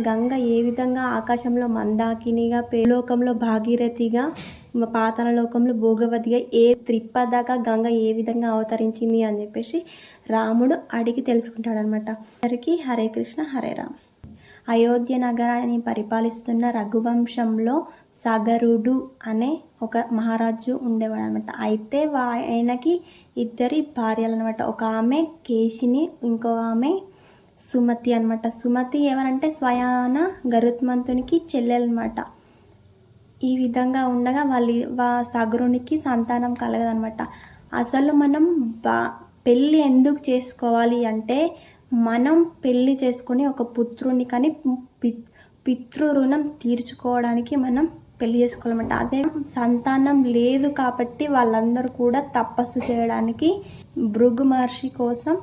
గంగ ఏ విధంగా ఆకాశంలో మందాకినిగా లోకంలో భాగీరథిగా పాతాళ లోకంలో భోగవతిగా ఏ త్రిప్పదాకా గంగ ఏ విధంగా అవతరించింది అని చెప్పేసి రాముడు అడిగి తెలుసుకుంటాడనమాట అందరికీ హరే కృష్ణ హరే రామ్. అయోధ్య నగరాన్ని పరిపాలిస్తున్న రఘువంశంలో సగరుడు అనే ఒక మహారాజు ఉండేవాడు అనమాట అయితే వా- ఆయనకి ఇద్దరి భార్యలు అనమాట ఒక ఆమె కేశిని ఇంకో ఆమె సుమతి అనమాట సుమతి ఎవరంటే స్వయాన గరుత్మంతునికి చెల్లెలన్నమాట. ఈ విధంగా ఉండగా వాళ్ళ వా సగరునికి సంతానం కలగదనమాట అసలు మనం బా పెళ్ళి ఎందుకు చేసుకోవాలి అంటే మనం పెళ్ళి చేసుకుని ఒక పుత్రుని కానీ పి- పితృ రుణం తీర్చుకోవడానికి మనం పెళ్ళి చేసుకోవాలన్నమాట. అదే సంతానం లేదు కాబట్టి వాళ్ళందరూ కూడా తపస్సు చేయడానికి భృగు మహర్షి కోసం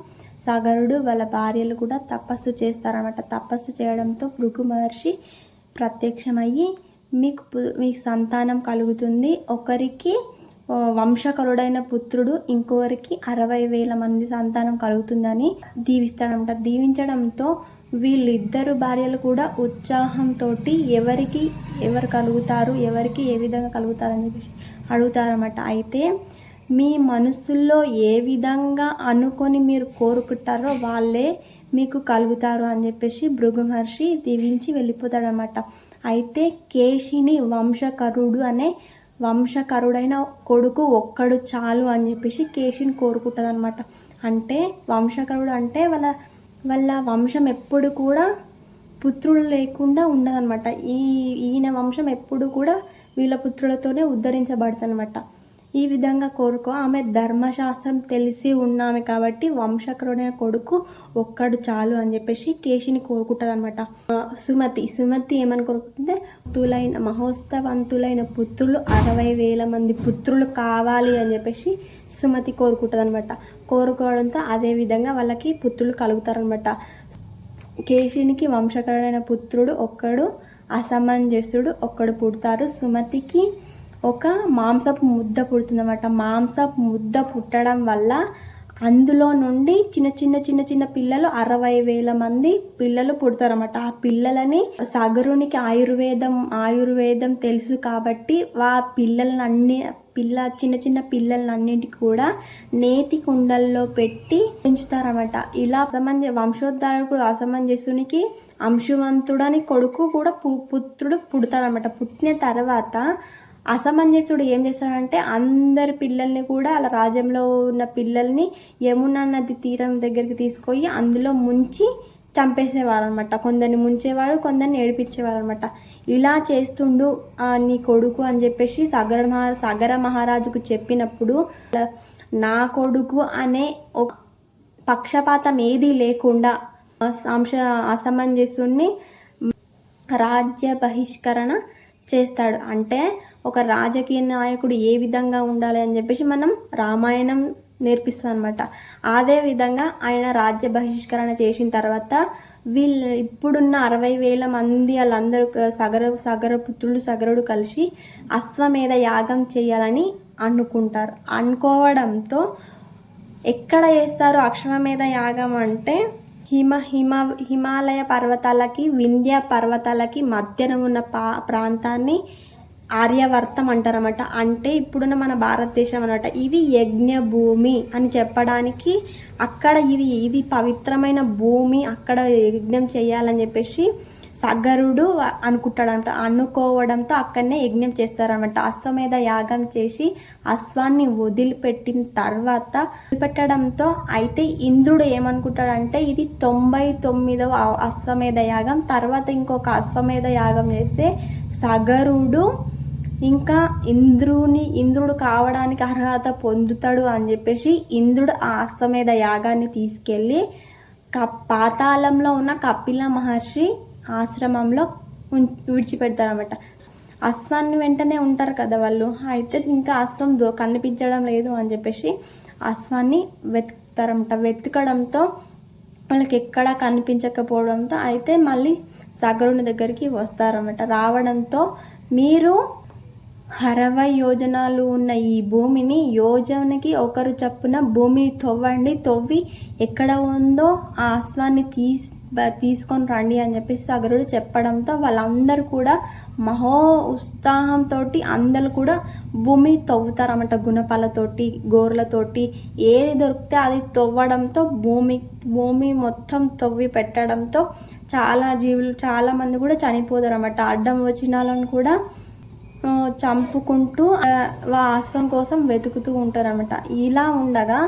సగరుడు వాళ్ళ భార్యలు కూడా తపస్సు చేస్తారన్నమాట. తపస్సు చేయడంతో భృగు మహర్షి ప్రత్యక్షమయ్యి మీకు పు- మీకు సంతానం కలుగుతుంది. ఒకరికి వంశకరుడైన పుత్రుడు ఇంకొకరికి అరవై వేల మంది సంతానం కలుగుతుందని దీవిస్తాడనమాట దీవించడంతో వీళ్ళిద్దరు భార్యలు కూడా ఉత్సాహంతో ఎవరికి ఎవరు కలుగుతారు ఎవరికి ఏ విధంగా కలుగుతారని చెప్పేసి అడుగుతారన్నమాట. అయితే మీ మనసుల్లో ఏ విధంగా అనుకొని మీరు కోరుకుంటారో వాళ్ళే మీకు కలుగుతారు అని చెప్పేసి భృగు మహర్షి దీవించి వెళ్ళిపోతాడనమాట. అయితే కేశిని వంశకరుడు అనే వంశకరుడైన కొడుకు ఒక్కడు చాలు అని చెప్పేసి కేశిని కోరుకుంటుంది అనమాట అంటే వంశకరుడు అంటే వాళ్ళ వాళ్ళ వంశం ఎప్పుడు కూడా పుత్రులు లేకుండా ఉండదన్నమాట ఈ ఈయన వంశం ఎప్పుడు కూడా వీళ్ళ పుత్రులతోనే ఉద్ధరించబడుతుందన్నమాట ఈ విధంగా కోరుకో. ఆమె ధర్మశాస్త్రం తెలిసి ఉన్నామె కాబట్టి వంశకరుడైన కొడుకు ఒక్కడు చాలు అని చెప్పేసి కేశిని కోరుకుంటుంది అనమాట సుమతి సుమతి ఏమని కోరుకుంటుంది? పుత్రులైన మహోత్సవంతులైన పుత్రులు అరవై వేల మంది పుత్రులు కావాలి అని చెప్పేసి సుమతి కోరుకుంటుంది అనమాట కోరుకోవడంతో అదే విధంగా వాళ్ళకి పుత్రులు కలుగుతారనమాట కేశినికి వంశకరుడైన పుత్రుడు ఒక్కడు అసమంజసుడు ఒక్కడు పుడతారు. సుమతికి ఒక మాంసపు ముద్ద పుడుతుందన్నమాట. మాంసపు ముద్ద పుట్టడం వల్ల అందులో నుండి చిన్న చిన్న చిన్న చిన్న పిల్లలు అరవై వేల మంది పిల్లలు పుడతారన్నమాట. ఆ పిల్లలని సగరునికి ఆయుర్వేదం ఆయుర్వేదం తెలుసు కాబట్టి ఆ పిల్లలని అన్ని పిల్ల చిన్న చిన్న పిల్లలని అన్నింటికి కూడా నేతి కుండల్లో పెట్టి పెంచుతారన్నమాట. ఇలా అసమంజ వంశోద్ధారకుడు అసమంజసునికి అంశువంతుడని కొడుకు కూడా పు- పుత్రుడు పుడతాడనమాట పుట్టిన తర్వాత అసమంజసుడు ఏం చేస్తాడంటే అందరి పిల్లల్ని కూడా అలా రాజ్యంలో ఉన్న పిల్లల్ని యమునా నది తీరం దగ్గరికి తీసుకొని అందులో ముంచి చంపేసేవారు అనమాట కొందరిని ముంచేవాడు కొందరిని ఏడిపించేవారు అనమాట ఇలా చేస్తుండు నీ కొడుకు అని చెప్పేసి సగర మహా సగర మహారాజుకు చెప్పినప్పుడు నా కొడుకు అనే ఒక పక్షపాతం ఏదీ లేకుండా అంశ అసమంజసుని రాజ్య బహిష్కరణ చేస్తాడు. అంటే ఒక రాజకీయ నాయకుడు ఏ విధంగా ఉండాలి అని చెప్పేసి మనం రామాయణం నేర్పిస్తుంది అనమాట అదే విధంగా ఆయన రాజ్య బహిష్కరణ చేసిన తర్వాత వీళ్ళు ఇప్పుడున్న అరవై వేల మంది వాళ్ళందరూ సగర సగర పుత్రులు సగరుడు కలిసి అశ్వమేధ యాగం చేయాలని అనుకుంటారు. అనుకోవడంతో ఎక్కడ చేస్తారు అక్షమమేధ యాగం అంటే హిమ హిమ హిమాలయ పర్వతాలకి వింధ్య పర్వతాలకి మధ్యన ఉన్న పా ప్రాంతాన్ని ఆర్యవర్తం అంటారన్నమాట. అంటే ఇప్పుడున్న మన భారతదేశం అనమాట ఇది యజ్ఞ భూమి అని చెప్పడానికి అక్కడ ఇది ఇది పవిత్రమైన భూమి అక్కడ యజ్ఞం చేయాలని చెప్పేసి సగరుడు అనుకుంటాడంట అనుకోవడంతో అక్కడనే యజ్ఞం చేస్తారనమాట అశ్వమేధ యాగం చేసి అశ్వాన్ని వదిలిపెట్టిన తర్వాత వదిలిపెట్టడంతో అయితే ఇంద్రుడు ఏమనుకుంటాడంటే ఇది తొంభై తొమ్మిదవ అశ్వమేధ యాగం తర్వాత ఇంకొక అశ్వమేధ యాగం చేస్తే సగరుడు ఇంకా ఇంద్రుని ఇంద్రుడు కావడానికి అర్హత పొందుతాడు అని చెప్పేసి ఇంద్రుడు ఆ అశ్వమేధ యాగాన్ని తీసుకెళ్ళి క పాతాళంలో ఉన్న కపిల మహర్షి ఆశ్రమంలో ఉం- అశ్వాన్ని వెంటనే ఉంటారు కదా వాళ్ళు. అయితే ఇంకా అశ్వం దో కనిపించడం లేదు అని చెప్పేసి అశ్వాన్ని వెతుకుతారన్నమాట. వెతకడంతో వాళ్ళకి ఎక్కడా కనిపించకపోవడంతో అయితే మళ్ళీ సగరుని దగ్గరికి వస్తారన్నమాట. రావడంతో మీరు అరవై యోజనాలు ఉన్న ఈ భూమిని యోజనకి ఒకరు చప్పున భూమిని తవ్వండి. తవ్వి ఎక్కడ ఉందో ఆ అశ్వాన్ని తీసి తీసుకొని రండి అని చెప్పేసి సగరుడు చెప్పడంతో వాళ్ళందరూ కూడా మహో ఉత్సాహంతో అందరూ కూడా భూమి తవ్వుతారన్నమాట గుణపాలతోటి గోర్లతోటి. ఏది దొరికితే అది తవ్వడంతో భూమి భూమి మొత్తం తవ్వి పెట్టడంతో చాలా జీవులు చాలా మంది కూడా చనిపోతారన్నమాట. అడ్డం వచ్చిన వాళ్ళని కూడా చంపుకుంటూ వా ఆశ్రమం కోసం వెతుకుతూ ఉంటారన్నమాట. ఇలా ఉండగా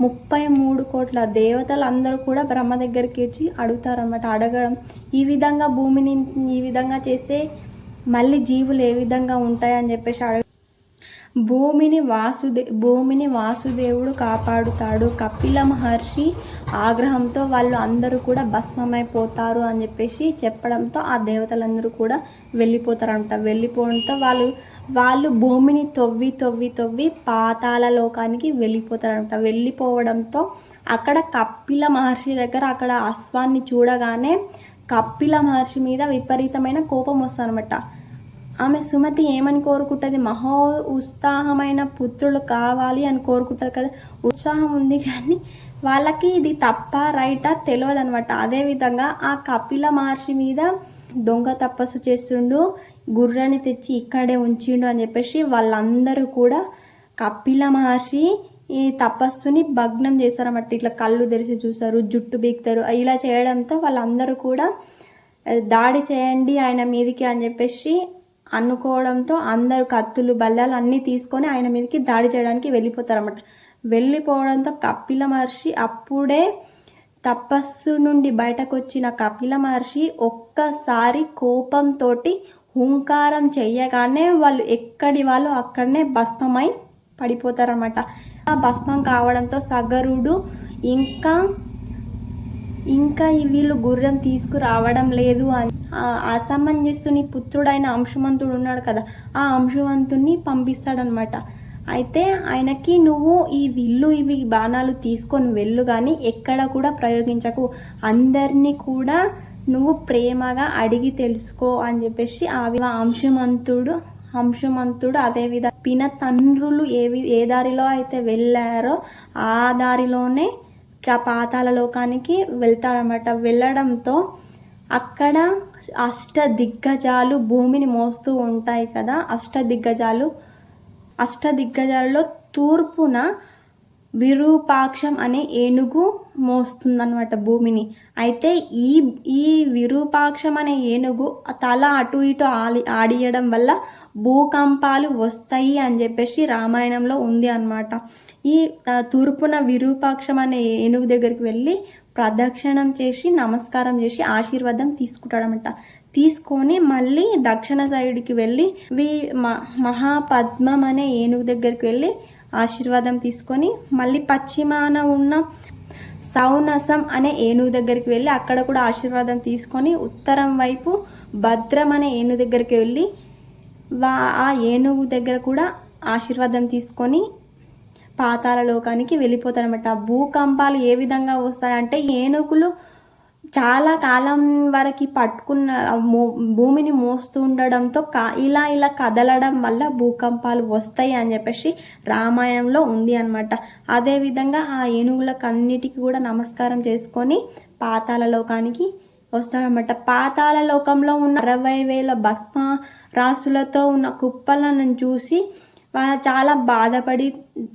ముప్పై మూడు కోట్ల దేవతలు అందరూ కూడా బ్రహ్మ దగ్గరికి వచ్చి అడుగుతారన్నమాట అడగడం. ఈ విధంగా భూమిని ఈ విధంగా చేస్తే మళ్ళీ జీవులు ఏ విధంగా ఉంటాయని చెప్పేసి అడగ భూమిని వాసుదే భూమిని వాసుదేవుడు కాపాడుతాడు. కపిల మహర్షి ఆగ్రహంతో వాళ్ళు అందరూ కూడా భస్మమైపోతారు అని చెప్పేసి చెప్పడంతో ఆ దేవతలందరూ కూడా వెళ్ళిపోతారంట వెళ్ళిపోవడంతో వాళ్ళు వాళ్ళు భూమిని తవ్వి తవ్వి తవ్వి పాతాల లోకానికి వెళ్ళిపోతారంట. వెళ్ళిపోవడంతో అక్కడ కపిల మహర్షి దగ్గర అక్కడ అశ్వాన్ని చూడగానే కపిల మహర్షి మీద విపరీతమైన కోపం వస్తుందన్నమాట. ఆమె సుమతి ఏమని కోరుకుంటుంది? మహో ఉత్సాహమైన పుత్రులు కావాలి అని కోరుకుంటారు కదా. ఉత్సాహం ఉంది కానీ వాళ్ళకి ఇది తప్ప రైటా తెలియదు అనమాట అదేవిధంగా ఆ కపిల మహర్షి మీద దొంగ తపస్సు చేస్తుండు. గుర్రాన్ని తెచ్చి ఇక్కడే ఉంచిండు అని చెప్పేసి వాళ్ళందరూ కూడా కపిల మహర్షి ఈ తపస్సుని భగ్నం చేశారన్నమాట. ఇట్లా కళ్ళు తెరిచి చూసారు జుట్టు బీక్తారు. ఇలా చేయడంతో వాళ్ళందరూ కూడా దాడి చేయండి ఆయన మీదికి అని చెప్పేసి అనుకోవడంతో అందరూ కత్తులు బల్లాలు అన్నీ తీసుకొని ఆయన మీదకి దాడి చేయడానికి వెళ్ళిపోతారన్నమాట. వెళ్ళిపోవడంతో కపిల మహర్షి అప్పుడే తపస్సు నుండి బయటకు వచ్చిన కపిల మహర్షి ఒక్కసారి కోపంతో హూంకారం చెయ్యగానే వాళ్ళు ఎక్కడి వాళ్ళు అక్కడనే భస్మమై పడిపోతారన్నమాట. ఆ భస్మం కావడంతో సగరుడు ఇంకా ఇంకా వీళ్ళు గుర్రం తీసుకురావడం లేదు అని. అసమంజస్సుని పుత్రుడైన అంశుమంతుడు ఉన్నాడు కదా ఆ అంశవంతుణ్ణి పంపిస్తాడనమాట అయితే ఆయనకి నువ్వు ఈ విల్లు ఇవి బాణాలు తీసుకొని వెళ్ళు కానీ ఎక్కడ కూడా ప్రయోగించకు. అందరినీ కూడా నువ్వు ప్రేమగా అడిగి తెలుసుకో అని చెప్పేసి ఆ అంశమంతుడు అంశమంతుడు అదే అదేవిధంగా పిన తండ్రులు ఏ ఏ దారిలో అయితే వెళ్ళారో ఆ దారిలోనే ఆ పాతాల లోకానికి వెళ్తాడనమాట వెళ్ళడంతో అక్కడ అష్ట దిగ్గజాలు భూమిని మోస్తూ ఉంటాయి కదా. అష్ట దిగ్గజాలు అష్ట దిగ్గజాలలో తూర్పున విరూపాక్షం అనే ఏనుగు మోస్తుందన్నమాట భూమిని. అయితే ఈ ఈ విరూపాక్షం అనే ఏనుగు తల అటు ఇటు ఆడి ఆడియడం వల్ల భూకంపాలు వస్తాయి అని చెప్పేసి రామాయణంలో ఉంది అనమాట ఈ తూర్పున విరూపాక్షం అనే ఏనుగు దగ్గరికి వెళ్ళి ప్రదక్షిణం చేసి నమస్కారం చేసి ఆశీర్వాదం తీసుకుంటాడనమాట తీసుకొని మళ్ళీ దక్షిణ సైడ్కి వెళ్ళి వి మ- మహాపద్మం అనే ఏనుగు దగ్గరికి వెళ్ళి ఆశీర్వాదం తీసుకొని మళ్ళీ పశ్చిమాన ఉన్న సౌనసం అనే ఏనుగు దగ్గరికి వెళ్ళి అక్కడ కూడా ఆశీర్వాదం తీసుకొని ఉత్తరం వైపు భద్రం అనే ఏనుగు దగ్గరికి వెళ్ళి వా ఆ ఏనుగు దగ్గర కూడా ఆశీర్వాదం తీసుకొని పాతాల లోకానికి వెళ్ళిపోతారనమాట భూకంపాలు ఏ విధంగా వస్తాయంటే ఏనుగులు చాలా కాలం వరకు పట్టుకున్న మో- భూమిని మోస్తూ ఉండడంతో కా ఇలా ఇలా కదలడం వల్ల భూకంపాలు వస్తాయి అని చెప్పేసి రామాయణంలో ఉంది అనమాట అదేవిధంగా ఆ ఏనుగులకు అన్నిటికీ కూడా నమస్కారం చేసుకొని పాతాల లోకానికి వస్తాడనమాట పాతాల లోకంలో ఉన్న అరవై వేల భస్మ రాసులతో ఉన్న కుప్పలను చూసి చాలా బాధపడి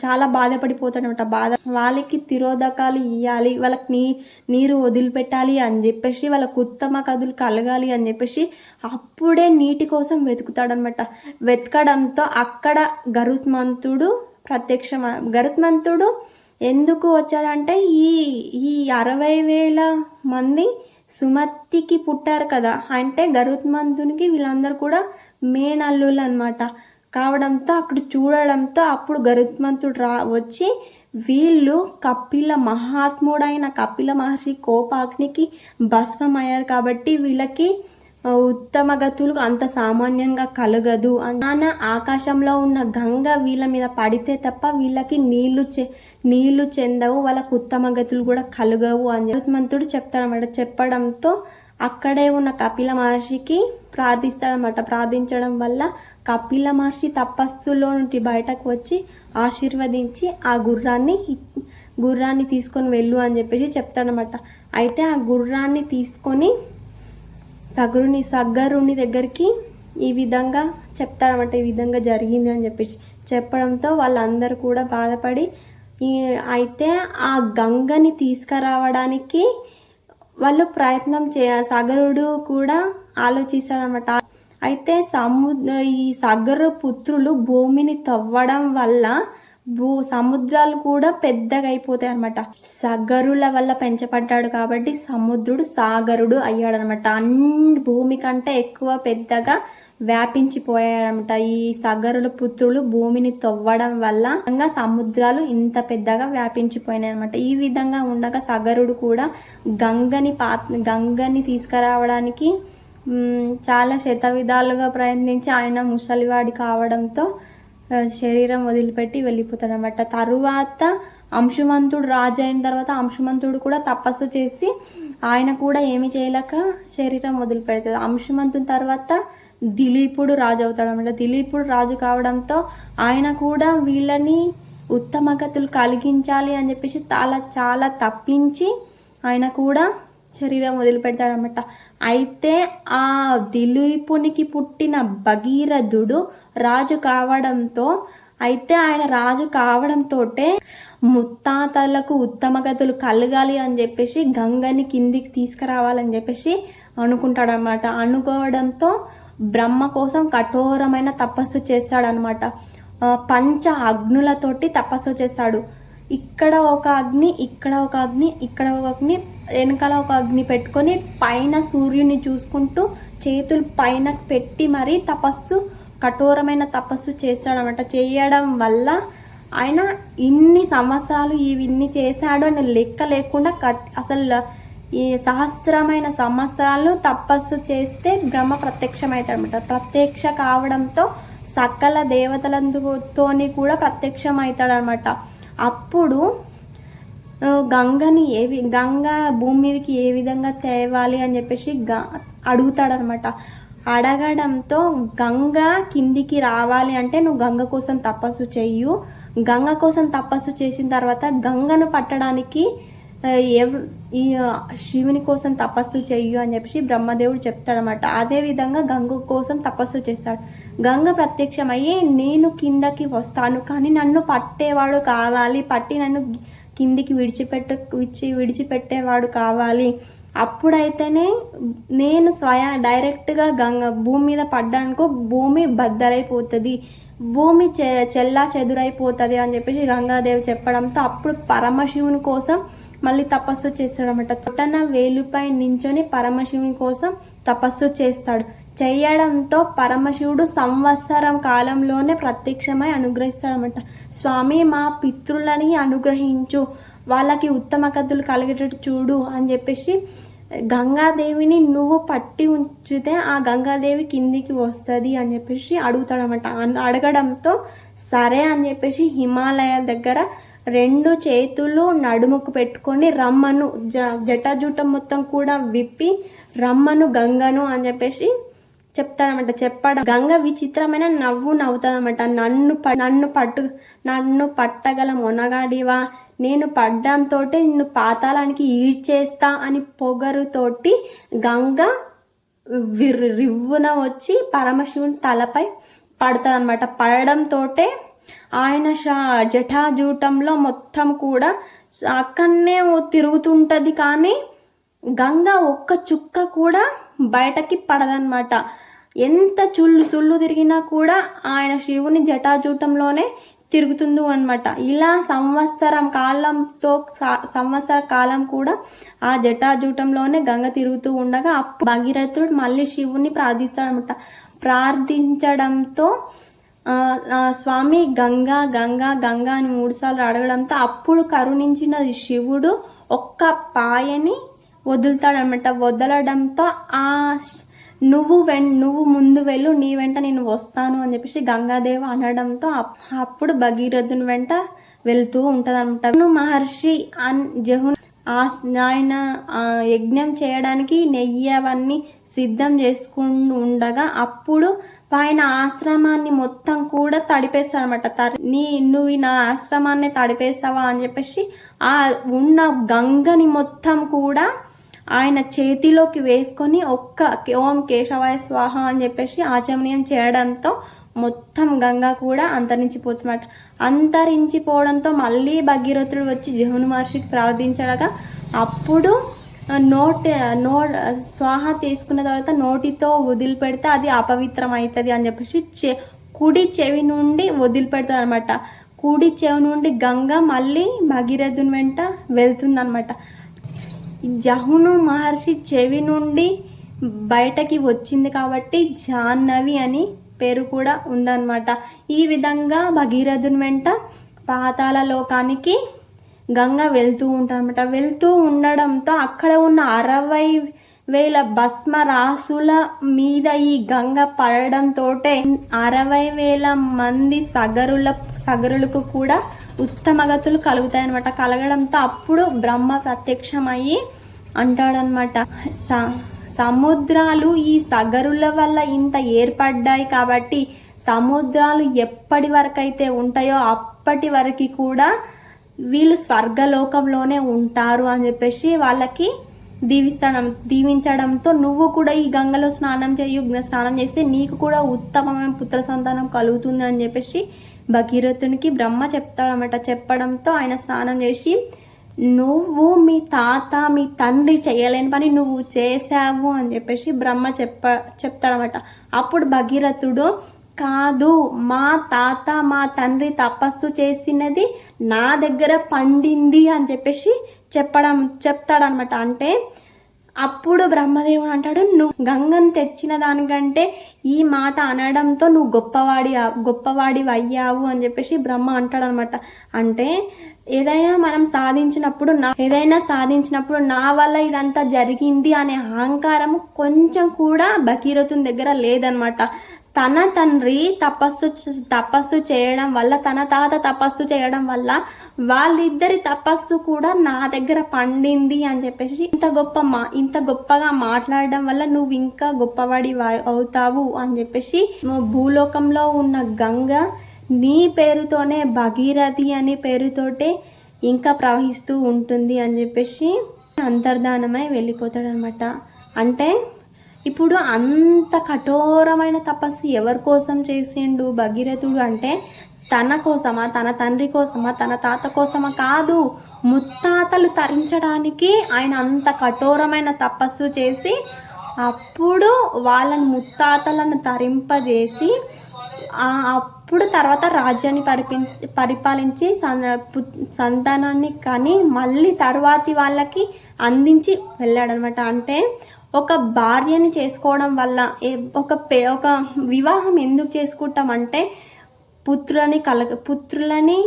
చాలా బాధపడిపోతాడనమాట. బాధ వాళ్ళకి తిరోధకాలు ఇవ్వాలి వాళ్ళకి నీ నీరు వదిలిపెట్టాలి అని చెప్పేసి వాళ్ళకు ఉత్తమ కథలు కలగాలి అని చెప్పేసి అప్పుడే నీటి కోసం వెతుకుతాడనమాట. వెతకడంతో అక్కడ గరుత్మంతుడు ప్రత్యక్ష గరుత్మంతుడు ఎందుకు వచ్చాడంటే ఈ ఈ అరవై వేల మంది సుమతికి పుట్టారు కదా. అంటే గరుత్మంతునికి వీళ్ళందరూ కూడా మేనల్లులు అనమాట. కావడంతో అక్కడ చూడడంతో అప్పుడు గరుత్మంతుడు రా వచ్చి వీళ్ళు కపిల మహాత్ముడైన కపిల మహర్షి కోపాగ్నికి భస్మమయ్యారు కాబట్టి వీళ్ళకి ఉత్తమ గతులు అంత సామాన్యంగా కలగదు. నాన్న ఆకాశంలో ఉన్న గంగ వీళ్ళ మీద పడితే తప్ప వీళ్ళకి నీళ్ళు చె నీళ్ళు చెందవు వాళ్ళకు ఉత్తమ గతులు కూడా కలగవు అని గరుత్మంతుడు చెప్తాడనమాట చెప్పడంతో అక్కడే ఉన్న కపిల మహర్షికి ప్రార్థిస్తాడనమాట ప్రార్థించడం వల్ల కపిల మహర్షి తపస్సులో నుండి బయటకు వచ్చి ఆశీర్వదించి ఆ గుర్రాన్ని గుర్రాన్ని తీసుకొని వెళ్ళు అని చెప్పేసి చెప్తాడనమాట అయితే ఆ గుర్రాన్ని తీసుకొని సగరుని సగ్గరుని దగ్గరికి ఈ విధంగా చెప్తాడనమాట ఈ విధంగా జరిగింది అని చెప్పేసి చెప్పడంతో వాళ్ళందరూ కూడా బాధపడి ఈ అయితే ఆ గంగని తీసుకురావడానికి వాళ్ళు ప్రయత్నం చేయ సగరుడు కూడా ఆలోచిస్తాడనమాట అయితే సముద్ర ఈ సగరు పుత్రులు భూమిని తవ్వడం వల్ల భూ సముద్రాలు కూడా పెద్దగా అయిపోతాయి అనమాట సగరుల వల్ల పెంచబడ్డాడు కాబట్టి సముద్రుడు సాగరుడు అయ్యాడనమాట అన్ని భూమి కంటే ఎక్కువ పెద్దగా వ్యాపించిపోయాడనమాట ఈ సగరుల పుత్రులు భూమిని తవ్వడం వల్ల ఇంకా సముద్రాలు ఇంత పెద్దగా వ్యాపించిపోయినాయి అనమాట ఈ విధంగా ఉండగా సగరుడు కూడా గంగని పా గంగని తీసుకురావడానికి చాలా శత విధాలుగా ప్రయత్నించి ఆయన ముసలివాడి కావడంతో శరీరం వదిలిపెట్టి వెళ్ళిపోతాడు అనమాట తరువాత అంశుమంతుడు రాజు అయిన తర్వాత అంశుమంతుడు కూడా తపస్సు చేసి ఆయన కూడా ఏమి చేయలేక శరీరం వదిలిపెడతాడు. అంశుమంతుని తర్వాత దిలీపుడు రాజు అవుతాడు అనమాట. దిలీపుడు రాజు కావడంతో ఆయన కూడా వీళ్ళని ఉత్తమగతులు కలిగించాలి అని చెప్పేసి చాలా చాలా తప్పించి ఆయన కూడా శరీరం వదిలిపెడతాడనమాట అయితే ఆ దిలీపునికి పుట్టిన భగీరథుడు రాజు కావడంతో అయితే ఆయన రాజు కావడంతో ముత్తాతలకు ఉత్తమగతులు కలగాలి అని చెప్పేసి గంగని కిందికి తీసుకురావాలని చెప్పేసి అనుకుంటాడనమాట. అనుకోవడంతో బ్రహ్మ కోసం కఠోరమైన తపస్సు చేస్తాడనమాట పంచ అగ్నులతోటి తపస్సు చేస్తాడు. ఇక్కడ ఒక అగ్ని ఇక్కడ ఒక అగ్ని ఇక్కడ ఒక అగ్ని వెనకాల ఒక అగ్ని పెట్టుకొని పైన సూర్యుని చూసుకుంటూ చేతులు పైన పెట్టి మరీ తపస్సు కఠోరమైన తపస్సు చేస్తాడనమాట చేయడం వల్ల ఆయన ఇన్ని సంవత్సరాలు ఇవన్నీ చేశాడు అని లెక్క లేకుండా కట్ అసలు ఈ సహస్రమైన సంవత్సరాలు తపస్సు చేస్తే బ్రహ్మ ప్రత్యక్షమవుతాడనమాట ప్రత్యక్ష కావడంతో సకల దేవతలందుతోని కూడా ప్రత్యక్షమవుతాడనమాట అప్పుడు గంగని ఏ వి- గంగ భూమి మీదకి ఏ విధంగా తేవాలి అని చెప్పేసి గ అడుగుతాడనమాట అడగడంతో గంగ కిందికి రావాలి అంటే నువ్వు గంగ కోసం తపస్సు చెయ్యు. గంగ కోసం తపస్సు చేసిన తర్వాత గంగను పట్టడానికి శివుని కోసం తపస్సు చెయ్యు అని చెప్పేసి బ్రహ్మదేవుడు చెప్తాడనమాట అదే విధంగా గంగ కోసం తపస్సు చేస్తాడు. గంగ ప్రత్యక్షమయ్యి నేను కిందకి వస్తాను కానీ నన్ను పట్టేవాడు కావాలి. పట్టి నన్ను కిందికి విడిచిపెట్ట విడిచి విడిచిపెట్టేవాడు కావాలి. అప్పుడైతేనే నేను స్వయం డైరెక్ట్గా గంగ భూమి మీద పడ్డానుకో భూమి బద్దలైపోతుంది. భూమి చె చెల్లా చెదురైపోతుంది అని చెప్పేసి గంగాదేవి చెప్పడంతో అప్పుడు పరమశివుని కోసం మళ్ళీ తపస్సు చేస్తాడనమాట తన వేలుపై నించొని పరమశివుని కోసం తపస్సు చేస్తాడు. చేయడంతో పరమశివుడు సంవత్సరం కాలంలోనే ప్రత్యక్షమై అనుగ్రహిస్తాడనమాట స్వామి మా పితృలని అనుగ్రహించు. వాళ్ళకి ఉత్తమ కథలు కలిగేటట్టు చూడు అని చెప్పేసి గంగాదేవిని నువ్వు పట్టి ఉంచితే ఆ గంగాదేవి కిందికి వస్తుంది అని చెప్పేసి అడుగుతాడనమాట అడగడంతో సరే అని చెప్పేసి హిమాలయాల దగ్గర రెండు చేతులు నడుముకు పెట్టుకొని రమ్మను జ జటాజూటం మొత్తం కూడా విప్పి రమ్మను గంగను అని చెప్పేసి చెప్తాడనమాట చెప్పడం. గంగ విచిత్రమైన నవ్వు నవ్వుతాడనమాట నన్ను ప- నన్ను పట్టు నన్ను పట్టగల మొనగాడివా నేను పడ్డంతో నిన్ను పాతాళానికి ఈడ్చేస్తా అని పొగరుతోటి గంగ రివ్వున వచ్చి పరమశివుని తలపై పడతాదనమాట అనమాట పడడంతో ఆయన షా జటాజూటంలో మొత్తం కూడా అక్కడనే తిరుగుతుంటుంది కానీ గంగ ఒక్క చుక్క కూడా బయటకి పడదన్నమాట. ఎంత చుళ్ళు సుళ్ళు తిరిగినా కూడా ఆయన శివుని జటాజూటంలోనే తిరుగుతుంది అనమాట ఇలా సంవత్సరం కాలంతో సంవత్సర కాలం కూడా ఆ జటాజూటంలోనే గంగ తిరుగుతూ ఉండగా అప్పుడు భగీరథుడు మళ్ళీ శివుని ప్రార్థిస్తాడనమాట ప్రార్థించడంతో స్వామి గంగా గంగా గంగా అని మూడుసార్లు అడగడంతో అప్పుడు కరుణించిన శివుడు ఒక్క పాయని వదులుతాడనమాట వదలడంతో ఆ నువ్వు వెన్ నువ్వు ముందు వెళ్ళు నీ వెంట నేను వస్తాను అని చెప్పేసి గంగాదేవి అనడంతో అప్- అప్పుడు భగీరథుని వెంట వెళ్తూ ఉంటదన్నమాట. మహర్షి అన్ జహున్ ఆ ఆయన ఆ, యజ్ఞం చేయడానికి నెయ్యి అవన్నీ సిద్ధం చేసుకుంటూ ఉండగా అప్పుడు ఆయన ఆశ్రమాన్ని మొత్తం కూడా తడిపేస్తాడనమాట తర్ నీ నువ్వు నా ఆశ్రమాన్ని తడిపేస్తావా అని చెప్పేసి ఆ ఉన్న గంగని మొత్తం కూడా ఆయన చేతిలోకి వేసుకొని ఒక్క ఓం కేశవాయ స్వాహ అని చెప్పేసి ఆచమనీయం చేయడంతో మొత్తం గంగా కూడా అంతరించిపోతున్నమాట. అంతరించిపోవడంతో మళ్ళీ భగీరథుడు వచ్చి జహును మహర్షికి ప్రార్థించడగా అప్పుడు నోట్ నో స్వాహ తీసుకున్న తర్వాత నోటితో వదిలిపెడితే అది అపవిత్రం అవుతుంది అని చెప్పేసి చె కుడి చెవి నుండి వదిలిపెడుతుంది అనమాట కుడి చెవి నుండి గంగ మళ్ళీ భగీరథుని వెంట వెళ్తుందనమాట జహును మహర్షి చెవి నుండి బయటకి వచ్చింది కాబట్టి జాహ్నవి అని పేరు కూడా ఉందన్నమాట. ఈ విధంగా భగీరథుని వెంట పాతాల లోకానికి గంగ వెళ్తూ ఉంటామట. వెళ్తూ ఉండడంతో అక్కడ ఉన్న అరవై వేల భస్మ రాసుల మీద ఈ గంగ పడడంతో అరవై వేల మంది సగరుల సగరులకు కూడా ఉత్తమగతులు కలుగుతాయి అనమాట కలగడంతో అప్పుడు బ్రహ్మ ప్రత్యక్షమయ్యి అంటాడనమాట స సముద్రాలు ఈ సగరుల వల్ల ఇంత ఏర్పడ్డాయి కాబట్టి సముద్రాలు ఎప్పటి వరకు అయితే ఉంటాయో అప్పటి వరకు కూడా వీళ్ళు స్వర్గలోకంలోనే ఉంటారు అని చెప్పేసి వాళ్ళకి దీవిస్తడం దీవించడంతో నువ్వు కూడా ఈ గంగలో స్నానం చేయు స్నానం చేస్తే నీకు కూడా ఉత్తమమైన పుత్ర సంతానం కలుగుతుంది అని చెప్పేసి భగీరథునికి బ్రహ్మ చెప్తాడనమాట చెప్పడంతో ఆయన స్నానం చేసి నువ్వు మీ తాత మీ తండ్రి చేయలేని పని నువ్వు చేశావు అని చెప్పేసి బ్రహ్మ చెప్ప చెప్తాడనమాట అప్పుడు భగీరథుడు కాదు మా తాత మా తండ్రి తపస్సు చేసినది నా దగ్గర పండింది అని చెప్పేసి చెప్పడం చెప్తాడనమాట అంటే అప్పుడు బ్రహ్మదేవుడు అంటాడు నువ్వు గంగను తెచ్చిన దానికంటే ఈ మాట అనడంతో నువ్వు గొప్పవాడి గొప్పవాడి అయ్యావు అని చెప్పేసి బ్రహ్మ అంటాడనమాట అంటే ఏదైనా మనం సాధించినప్పుడు నా ఏదైనా సాధించినప్పుడు నా వల్ల ఇదంతా జరిగింది అనే అహంకారం కొంచెం కూడా భగీరథుని దగ్గర లేదనమాట తన తండ్రి తపస్సు తపస్సు చేయడం వల్ల తన తాత తపస్సు చేయడం వల్ల వాళ్ళిద్దరి తపస్సు కూడా నా దగ్గర పండింది అని చెప్పేసి ఇంత గొప్ప మా ఇంత గొప్పగా మాట్లాడడం వల్ల నువ్వు ఇంకా గొప్పవాడి అవుతావు అని చెప్పేసి భూలోకంలో ఉన్న గంగ నీ పేరుతోనే భగీరథి అనే పేరుతోటే ఇంకా ప్రవహిస్తూ ఉంటుంది అని చెప్పేసి అంతర్ధానమై వెళ్ళిపోతాడనమాట. అంటే ఇప్పుడు అంత కఠోరమైన తపస్సు ఎవరి కోసం చేసిండు భగీరథుడు అంటే తన కోసమా తన తండ్రి కోసమా తన తాత కోసమా కాదు ముత్తాతలు తరించడానికి ఆయన అంత కఠోరమైన తపస్సు చేసి అప్పుడు వాళ్ళని ముత్తాతలను తరింపజేసి అప్పుడు తర్వాత రాజ్యాన్ని పరిపించి పరిపాలించి సంతానాన్ని కానీ మళ్ళీ తర్వాతి వాళ్ళకి అందించి వెళ్ళాడనమాట. అంటే ఒక భార్యని చేసుకోవడం వల్ల ఒక పే ఒక వివాహం ఎందుకు చేసుకుంటామంటే పుత్రులని కలగ పుత్రులని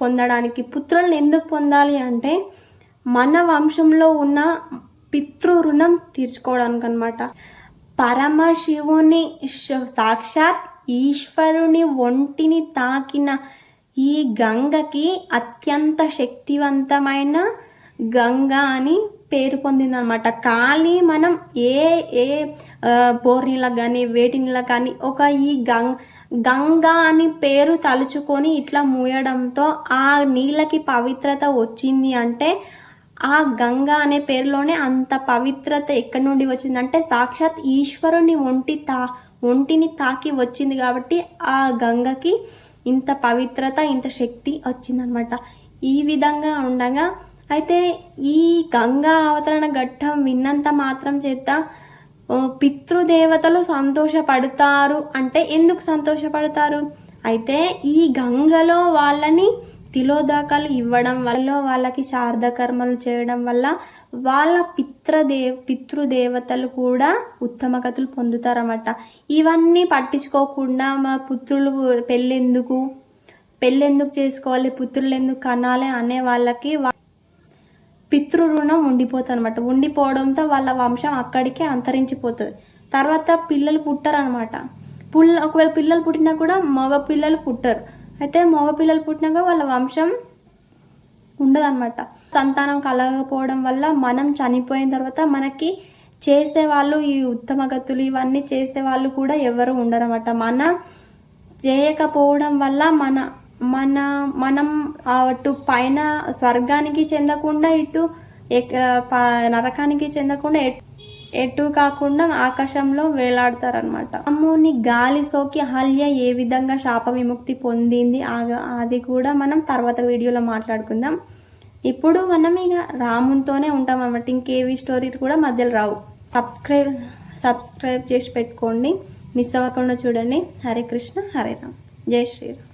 పొందడానికి. పుత్రులను ఎందుకు పొందాలి అంటే మన వంశంలో ఉన్న పితృ రుణం తీర్చుకోవడానికి అనమాట పరమశివుని సాక్షాత్ ఈశ్వరుని ఒంటిని తాకిన ఈ గంగకి అత్యంత శక్తివంతమైన గంగ అని పేరు పొందిందనమాట. కానీ మనం ఏ ఏ బోర్ నీళ్ళకి కానీ వేటి నీళ్ళకి కానీ ఒక ఈ గంగ గంగా అని పేరు తలుచుకొని ఇట్లా మూయడంతో ఆ నీళ్ళకి పవిత్రత వచ్చింది అంటే ఆ గంగా అనే పేరులోనే అంత పవిత్రత ఎక్కడి నుండి వచ్చిందంటే సాక్షాత్ ఈశ్వరుని ఒంటి తా ఒంటిని తాకి వచ్చింది కాబట్టి ఆ గంగకి ఇంత పవిత్రత ఇంత శక్తి వచ్చిందనమాట. ఈ విధంగా ఉండగా అయితే ఈ గంగా అవతరణ ఘట్టం విన్నంత మాత్రం చేత పితృదేవతలు సంతోషపడతారు. అంటే ఎందుకు సంతోషపడతారు? అయితే ఈ గంగలో వాళ్ళని తిలోదాకాలు ఇవ్వడం వల్ల వాళ్ళకి శారదకర్మలు చేయడం వల్ల వాళ్ళ పిత్రదే పితృదేవతలు కూడా ఉత్తమ కథలు పొందుతారన్నమాట. ఇవన్నీ పట్టించుకోకుండా మా పుత్రులు పెళ్ళెందుకు? పెళ్ళెందుకు చేసుకోవాలి? పుత్రులు ఎందుకు కనాలి? అనే వాళ్ళకి పితృరుణం ఉండిపోతుంది అనమాట ఉండిపోవడంతో వాళ్ళ వంశం అక్కడికే అంతరించిపోతుంది. తర్వాత పిల్లలు పుట్టరనమాట పుల్ల ఒకవేళ పిల్లలు పుట్టినా కూడా మగ పిల్లలు పుట్టరు. అయితే మగ పిల్లలు పుట్టినాక వాళ్ళ వంశం ఉండదన్నమాట. సంతానం కలగకపోవడం వల్ల మనం చనిపోయిన తర్వాత మనకి చేసేవాళ్ళు ఈ ఉత్తమ గతులు ఇవన్నీ చేసేవాళ్ళు కూడా ఎవరు ఉండరన్నమాట. మన చేయకపోవడం వల్ల మన మన మనం అటు పైన స్వర్గానికి చెందకుండా ఇటు ప- నరకానికి చెందకుండా ఎటు కాకుండా ఆకాశంలో వేలాడతారనమాట అమ్ముని గాలి సోకి హల్య ఏ విధంగా శాప విముక్తి పొందింది? ఆ- అది కూడా మనం తర్వాత వీడియోలో మాట్లాడుకుందాం. ఇప్పుడు మనం ఇక రామునితోనే ఉంటాం అన్నమాట ఇంకేవి స్టోరీలు కూడా మధ్యలో రావు. సబ్స్క్రైబ్ సబ్స్క్రైబ్ చేసి పెట్టుకోండి. మిస్ అవ్వకుండా చూడండి. హరే కృష్ణ హరే రామ్. జై శ్రీరామ్.